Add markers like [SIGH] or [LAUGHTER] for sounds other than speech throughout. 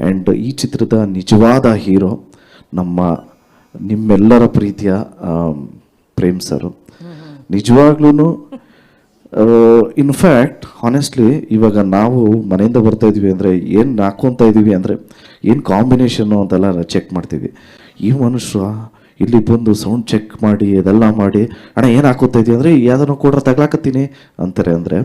And ಈ ಚಿತ್ರದ ನಿಜವಾದ ಹೀರೋ ನಮ್ಮ ನಿಮ್ಮೆಲ್ಲರ ಪ್ರೀತಿಯ ಪ್ರೇಮ್ ಸರ್. ನಿಜವಾಗ್ಲೂ ಇನ್ಫ್ಯಾಕ್ಟ್ ಹಾನೆಸ್ಟ್ಲಿ ಇವಾಗ ನಾವು ಮನೆಯಿಂದ ಬರ್ತಾ ಇದ್ದೀವಿ ಅಂದರೆ ಏನು ಹಾಕ್ಕೊತಾ ಇದ್ದೀವಿ ಅಂದರೆ ಏನು ಕಾಂಬಿನೇಷನ್ನು ಅಂತೆಲ್ಲ ಚೆಕ್ ಮಾಡ್ತೀವಿ. ಈ ಮನುಷ್ಯ ಇಲ್ಲಿ ಬಂದು ಸೌಂಡ್ ಚೆಕ್ ಮಾಡಿ, ಅದೆಲ್ಲ ಮಾಡಿ, ಅಣ್ಣ, ಏನು ಹಾಕೋತಾ ಇದೀವಿ ಅಂದರೆ ಯಾವ್ದನ್ನು ಕೊಡ್ರೆ ತಗ್ಲಾಕತ್ತೀನಿ, ಅಂತಾರೆ ಅಂದರೆ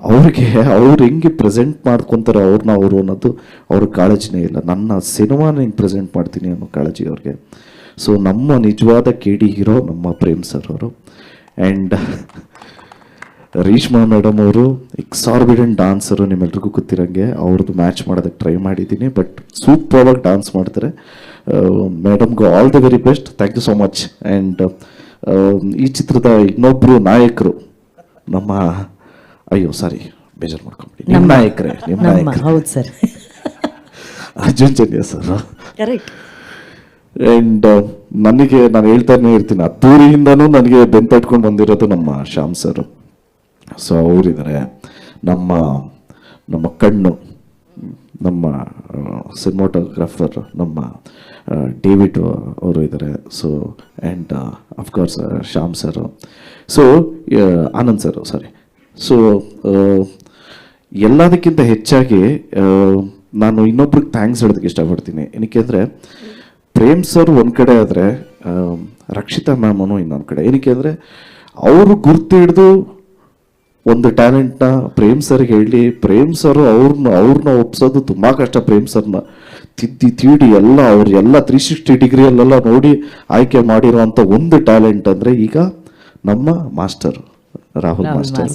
ಅವ್ರಿಗೆ, ಅವ್ರು ಹೆಂಗೆ ಪ್ರೆಸೆಂಟ್ ಮಾಡ್ಕೊತಾರೆ ಅವ್ರನ್ನ ಅವರು ಅನ್ನೋದು ಅವ್ರ ಕಾಳಜಿನೇ ಇಲ್ಲ. ನನ್ನ ಸಿನಿಮಾನ ಹೆಂಗೆ ಪ್ರೆಸೆಂಟ್ ಮಾಡ್ತೀನಿ ಅನ್ನೋ ಕಾಳಜಿ ಅವ್ರಿಗೆ. ಸೊ ನಮ್ಮ ನಿಜವಾದ ಕೆ ಡಿ ಹೀರೋ ನಮ್ಮ ಪ್ರೇಮ್ ಸರ್ ಅವರು. ಆ್ಯಂಡ್ ರೀಷ್ಮಾ ಮೇಡಮ್ ಅವರು ಎಕ್ಸಾರ್ಬಿಡೆಂಟ್ ಡಾನ್ಸರು ನಿಮ್ಮೆಲ್ರಿಗೂ ಗೊತ್ತಿರೋಂಗೆ, ಅವ್ರದ್ದು ಮ್ಯಾಚ್ ಮಾಡೋದಕ್ಕೆ ಟ್ರೈ ಮಾಡಿದ್ದೀನಿ. ಬಟ್ ಸೂಪರ್ ಆಗಿ ಡಾನ್ಸ್ ಮಾಡ್ತಾರೆ. ಮೇಡಮ್ಗೂ all the very best thank you so much and ಈ ಚಿತ್ರದ ಇನ್ನೊಬ್ಬರು ನಾಯಕರು, ನಮ್ಮ ಅಯ್ಯೋ ಸಾರಿ ಬೇಜಾರು ಮಾಡ್ಕೊಂಬಿಡಿ. ನಿಮ್ಮ ನಾಯಕರೇ ನಿಮ್ಮ ನಮ್ಮ ನಾಯಕರು. ಹೌದು sir. [LAUGHS] Arjun Janya sir correct and ನನಗೆ ನಾನು ಹೇಳ್ತಾನೆ ಇರ್ತೀನಿ ಅದ್ದೂರಿಯಿಂದನೂ ನನಗೆ ಬೆಂತಟ್ಕೊಂಡು ಬಂದಿರೋದು ನಮ್ಮ ಶ್ಯಾಮ್ ಸರ್. ಸೊ ಅವರಿದ್ದಾರೆ ನಮ್ಮ ನಮ್ಮ ಕಣ್ಣು ನಮ್ಮ ಸಿನಿಮಾಟೋಗ್ರಾಫರ್ ನಮ್ಮ ಡೇವಿಡ್ ಅವರು ಇದ್ದಾರೆ so and of course Shyam sir. So Anand sir sorry so ಎಲ್ಲದಕ್ಕಿಂತ ಹೆಚ್ಚಾಗಿ ನಾನು ಇನ್ನೊಬ್ರಿಗೆ ಥ್ಯಾಂಕ್ಸ್ ಹೇಳೋದಕ್ಕೆ ಇಷ್ಟಪಡ್ತೀನಿ. ಏನಕ್ಕೆ ಅಂದರೆ ಪ್ರೇಮ್ ಸರ್ ಒಂದು ಕಡೆ ಆದರೆ ರಕ್ಷಿತಾ ಮ್ಯಾಮನು ಇನ್ನೊಂದು ಕಡೆ. ಏನಕ್ಕೆ ಅಂದರೆ ಅವರು ಗುರ್ತು ಹಿಡಿದು ಒಂದು ಟ್ಯಾಲೆಂಟ್ನ ಪ್ರೇಮ್ ಸರ್ಗೆ ಹೇಳಿ ಪ್ರೇಮ್ ಸರ್ ಅವ್ರನ್ನ ಅವ್ರನ್ನ ಒಪ್ಸೋದು ತುಂಬ ಕಷ್ಟ ಪ್ರೇಮ್ ಸರ್ನ ತಿದ್ದಿ ತೀಡಿ ಎಲ್ಲ ಅವ್ರು ಎಲ್ಲ ತ್ರೀ ಸಿಕ್ಸ್ಟಿ ಡಿಗ್ರಿಯಲ್ಲೆಲ್ಲ ನೋಡಿ ಆಯ್ಕೆ ಮಾಡಿರುವಂಥ ಒಂದು ಟ್ಯಾಲೆಂಟ್ ಅಂದರೆ ಈಗ ನಮ್ಮ ಮಾಸ್ಟರ್ ರಾಹುಲ್ ಮಾಸ್ಟರ್.